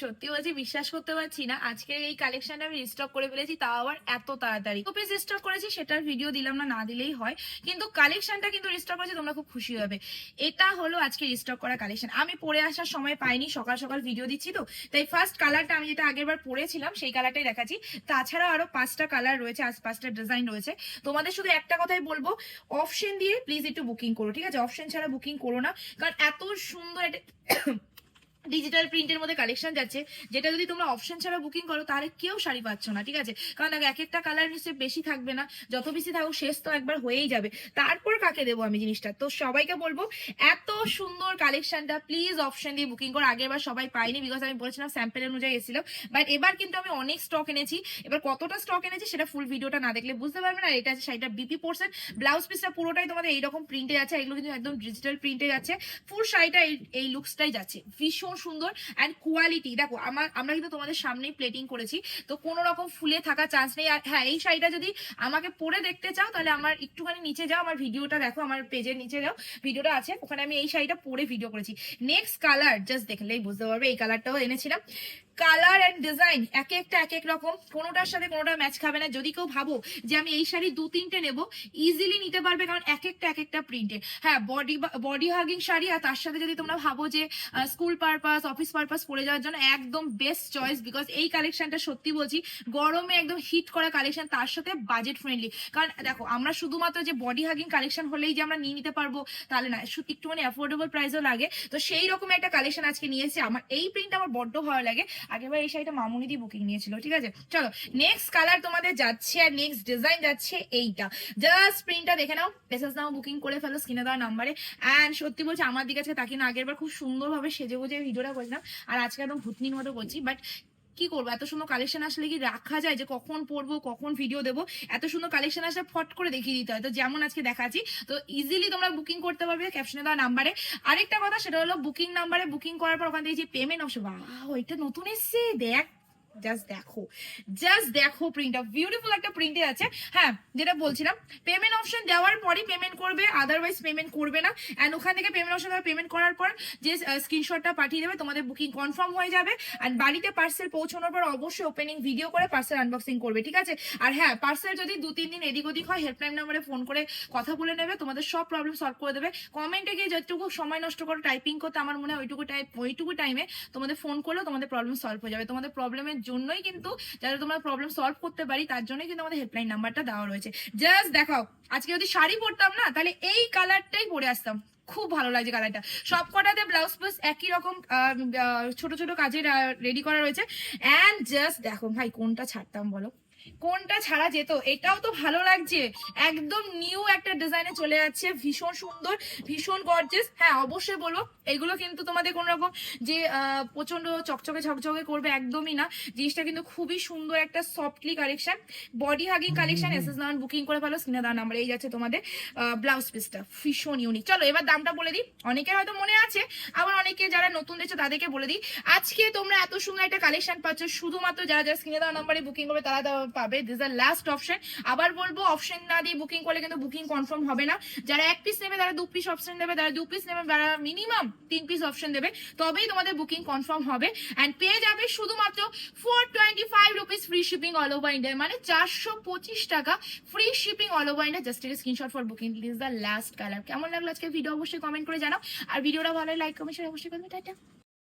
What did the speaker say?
সত্যি বলছি বিশ্বাস করতে পারছি না, আজকে এই কালেকশনটা আমি রিস্টক করে ফেলেছি, তাও আবার এত তাড়াতাড়ি। তো পিস রিস্টক করেছি, সেটার ভিডিও দিলাম না না দিলেই হয়। কিন্তু কালেকশনটা কিন্তু রিস্টক করেছি, তোমরা খুব খুশি হবে। এটা হলো আজকে রিস্টক করা কালেকশন আমি পরে আসার সময় পাইনি, সকাল সকাল ভিডিও দিচ্ছি তো। তাই ফার্স্ট কালারটা আমি যেটা আগের বার পরেছিলাম সেই কালারটাই দেখাচ্ছি। তাছাড়া আরও পাঁচটা কালার রয়েছে, আজ পাঁচটা ডিজাইন রয়েছে। তোমাদের শুধু একটা কথাই বলব অপশন দিয়ে প্লিজ একটু বুকিং করো, ঠিক আছে? অপশন ছাড়া বুকিং করো না। কারণ এত সুন্দর একটা ডিজিটাল প্রিন্টের মধ্যে কালেকশন যাচ্ছে, যেটা যদি তোমরা অপশন ছাড়া বুকিং করো, তাহলে কেউ শাড়ি পাচ্ছ না, ঠিক আছে? কারণ এক একটা কালার নিশ্চয়ই বেশি থাকবে না, যত বেশি থাকুক, শেষ তো একবার হয়েই যাবে। তারপর কাকে দেবো আমি জিনিসটা? তো সবাইকে বলব, এত সুন্দর কালেকশনটা প্লিজ অপশন দিয়ে বুকিং করো। আগের বার সবাই পাইনি বিকজ আমি বলেছিলাম স্যাম্পেল অনুযায়ী এসেছিলাম বাট এবার কিন্তু আমি অনেক স্টক এনেছি। এবার কতটা স্টক এনেছি, সেটা ফুল ভিডিওটা না দেখলে বুঝতে পারবে না। এটা আছে শাড়িটা বিপি পোর্সেন ব্লাউজ পিসটা পুরোটাই তোমাদের এইরকম প্রিন্টে আছে এগুলো কিন্তু একদম ডিজিটাল প্রিন্টে যাচ্ছে। ফুল শাড়িটা এই লুকসটাই যাচ্ছে। ভীষণ সুন্দর অ্যান্ড কোয়ালিটি দেখো, আমার, আমরা কিন্তু তোমাদের সামনেই প্লেটিং করেছি, তো কোনো রকম ফুলে থাকার চান্স নেই। আর হ্যাঁ এই শাড়িটা যদি আমাকে পরে দেখতে চাও, তাহলে আমার একটুখানি নিচে যাও, আমার ভিডিওটা দেখো, আমার পেজের নিচে যাও। ভিডিওটা আছে, ওখানে আমি এই শাড়িটা পরে ভিডিও করেছি। নেক্সট কালার জাস্ট দেখলেই বুঝতে পারবে, এই কালারটাও এনেছিলাম। কালার অ্যান্ড ডিজাইন এক একটা এক এক রকম। কোনোটার সাথে কোনোটা ম্যাচ খাবে না। যদি কেউ ভাবো যে আমি এই শাড়ি দু তিনটে নেব ইজিলি নিতে পারবে কারণ এক একটা এক একটা প্রিন্টে হ্যাঁ বডি বডি হাগিং শাড়ি আর তার সাথে যদি তোমরা ভাবো যে স্কুল পারপাস অফিস পারপাস পরে যাওয়ার জন্য একদম বেস্ট চয়েস বিকজ এই কালেকশনটা সত্যি বলছি, গরমে একদম হিট করা কালেকশন তার সাথে বাজেট ফ্রেন্ডলি কারণ দেখো, আমরা শুধুমাত্র যে বডি হাগিং কালেকশন হলেই যে আমরা নিয়ে নিতে পারব, তাহলে না একটুখানি অ্যাফোর্ডেবল প্রাইসও লাগে। তো সেই রকম একটা কালেকশন আজকে নিয়ে এসেছি। আমার, এই প্রিন্ট আমার বড্ড ভালো লাগে। আগেবার এই শাড়িটা মামুনিদি বুকিং নিয়েছিল, ঠিক আছে? চলো নেক্সট কালার তোমাদের যাচ্ছে আর নেক্সট ডিজাইন যাচ্ছে এইটা। জাস্ট প্রিন্টটা দেখে নাও। মেসেজ নাও বুকিং করে ফেলো স্ক্রিনে দেওয়া নাম্বারে অ্যান্ড সত্যি বলছি, আমার দিকে আজকে তাকিয়ে না, আগেরবার খুব সুন্দরভাবে সেজে গুজে ভিডিওটা করছিলাম। আর আজকে একদম ভুতনির মতো করছি। বাট কি করব? এত সুন্দর কালেকশন আসলে কি রাখা যায়? যে কখন পরবো, কখন ভিডিও দেবো? এত সুন্দর কালেকশন আসলে ফট করে দেখিয়ে দিতে হয়। তো যেমন আজকে দেখাচ্ছি, তো ইজিলি তোমরা বুকিং করতে পারবে ক্যাপশনে দেওয়া নাম্বারে আরেকটা কথা, সেটা হলো বুকিং নাম্বারে বুকিং করার পর ওখান থেকে যে পেমেন্ট অপশন বা এটা নতুন এসছে? দেখ জাস্ট দেখো। জাস্ট দেখো প্রিন্টটা বিউটিফুল একটা প্রিন্টে আছে। হ্যাঁ যেটা বলছিলাম পেমেন্ট অপশন দেওয়ার পরই পেমেন্ট করবে আদারওয়াইজ পেমেন্ট করবে না। অ্যান্ড ওখান থেকে পেমেন্ট অপশন পেমেন্ট করার পর যে স্ক্রিনশটটা পাঠিয়ে দেবে, তোমাদের বুকিং কনফার্ম হয়ে যাবে। অ্যান্ড বাড়িতে পার্সেল পৌঁছানোর পর অবশ্যই ওপেনিং ভিডিও করে পার্সেল আনবক্সিং করবে, ঠিক আছে? আর হ্যাঁ পার্সেল যদি দু, তিন দিন এদিক ওদিক হয় হেল্পলাইন নাম্বারে ফোন করে কথা বলে নেবে, তোমাদের সব প্রবলেম সলভ করে দেবে। কমেন্টে গিয়ে যতটুকু সময় নষ্ট করো টাইপিং করতে আমার মনে হয় ওইটুকু টাইপ ওইটুকু টাইমে তোমাদের ফোন করলেও তোমাদের প্রবলেম সলভ হয়ে যাবে। তোমাদের প্রবলেমের জন্যই কিন্তু যাতে তোমরা প্রবলেম সলভ করতে পারি, তার জন্যই কিন্তু আমাদের হেল্পলাইন নাম্বারটা দেওয়া রয়েছে। জাস্ট দেখাও, আজকে যদি শাড়ি পরতাম না, তাহলে এই কালারটাই পরে আসতাম। খুব ভালো লাগছে কালারটা সব কটাতে ব্লাউজ পিস একই রকম ছোট ছোট কাজে রেডি করা রয়েছে। অ্যান্ড জাস্ট দেখো, ভাই, কোনটা ছাড়তাম বলো? কোনটা ছাড়া যেত? এটাও তো ভালো লাগছে। একদম নিউ একটা ডিজাইনে চলে যাচ্ছে। ভীষণ সুন্দর ভীষণ গর্জেস হ্যাঁ অবশ্যই বলব এগুলো কিন্তু তোমাদের কোন রকম যে প্রচণ্ড চকচকে ঝকঝকে করবে একদমই না। জিনিসটা কিন্তু খুবই সুন্দর একটা softly collection body hugging collection S S নাম বুকিং করে ফেলো। স্ক্রিনে দেওয়া নাম্বার এই যাচ্ছে তোমাদের ব্লাউজ পিসটা ভীষণ ইউনিক চলো এবার দামটা বলে দিই। অনেকের হয়তো মনে আছে আবার অনেকে যারা নতুন দেখছ তাদেরকে বলে দিই। আজকে তোমরা এত সুন্দর একটা কালেকশন পাচ্ছ। শুধুমাত্র যারা যারা স্ক্রিনে দেওয়া নাম্বারে বুকিং করবে তারা পাবে। দিস আর লাস্ট অপশন আবার বলব অপশন না দিয়ে বুকিং করলে কিন্তু বুকিং কনফার্ম হবে না। যারা এক পিস নেবে, তারা দু পিস অপশন দেবে তারা দু পিস নেবে, তারা মিনিমাম তিন পিস অপশন দেবে। তবেই তোমাদের বুকিং কনফার্ম হবে। অ্যান্ড পেয়ে যাবে শুধুমাত্র four twenty five rupees free shipping all over India মানে চারশো পঁচিশ টাকা free shipping all over India just screenshot for booking this the last colour কেমন লাগল আজকে ভিডিও অবশ্যই কমেন্ট করে জানাও। আর ভিডিওটা ভালো লাইক কমেন্ট অবশ্যই করবে। টাটা।